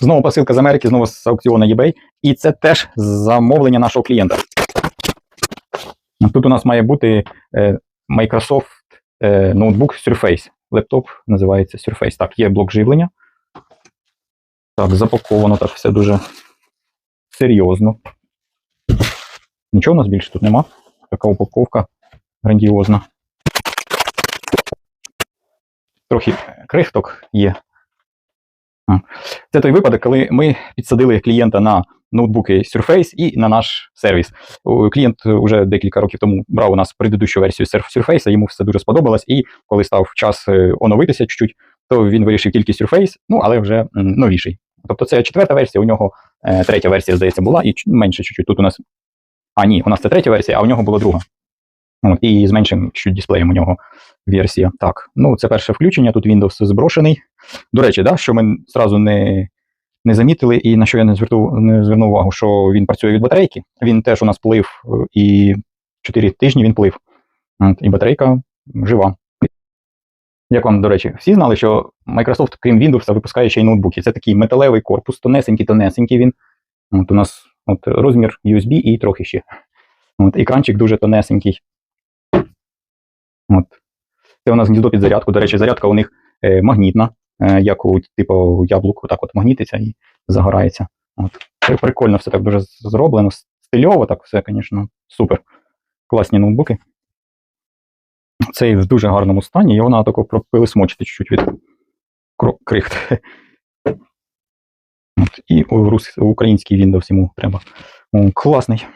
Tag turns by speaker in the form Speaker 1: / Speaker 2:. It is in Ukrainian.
Speaker 1: Знову посилка з Америки, знову з аукціону eBay. І це теж замовлення нашого клієнта. Тут у нас має бути е, Microsoft е, ноутбук Surface. Лептоп називається Surface. Так, є блок живлення. Так, запаковано так все дуже серйозно. Нічого у нас більше тут нема. Така упаковка грандіозна. Трохи крихток є. Це той випадок, коли ми підсадили клієнта на ноутбуки Surface і на наш сервіс. Клієнт вже декілька років тому брав у нас предыдущу версію Surface, йому все дуже сподобалось, і коли став час е, оновитися чуть-чуть, то він вирішив тільки Surface, ну але вже новіший. Тобто це четверта версія, у нього е, третя версія, здається, була, і менше чуть-чуть. Тут у нас. А, ні, у нас це третя версія, а у нього була друга. От, і з меншим чуть дисплеєм у нього версія. Так, ну це перше включення, тут Windows зброшений. До речі, да, що ми зразу не, не замітили, і на що я не звернув, не звернув увагу, що він працює від батарейки. Він теж у нас плив, е, і 4 тижні він плив. І батарейка жива. Як вам, до речі, всі знали, що Microsoft, крім Windows, випускає ще й ноутбуки. Це такий металевий корпус, тонесенький, тонесенький він. От у нас от, розмір USB і трохи ще. От, екранчик дуже тонесенький. От. Це у нас гніздо під зарядку. До речі, зарядка у них е, магнітна, як у типу яблук, так от магнітиться і загорається. От. Прикольно все так дуже зроблено, стильово, так все, звісно, супер. Класні ноутбуки. Цей в дуже гарному стані, його треба тако пропилисмочити чуть-чуть від крихт. І у рус- український Windows йому треба. Класний.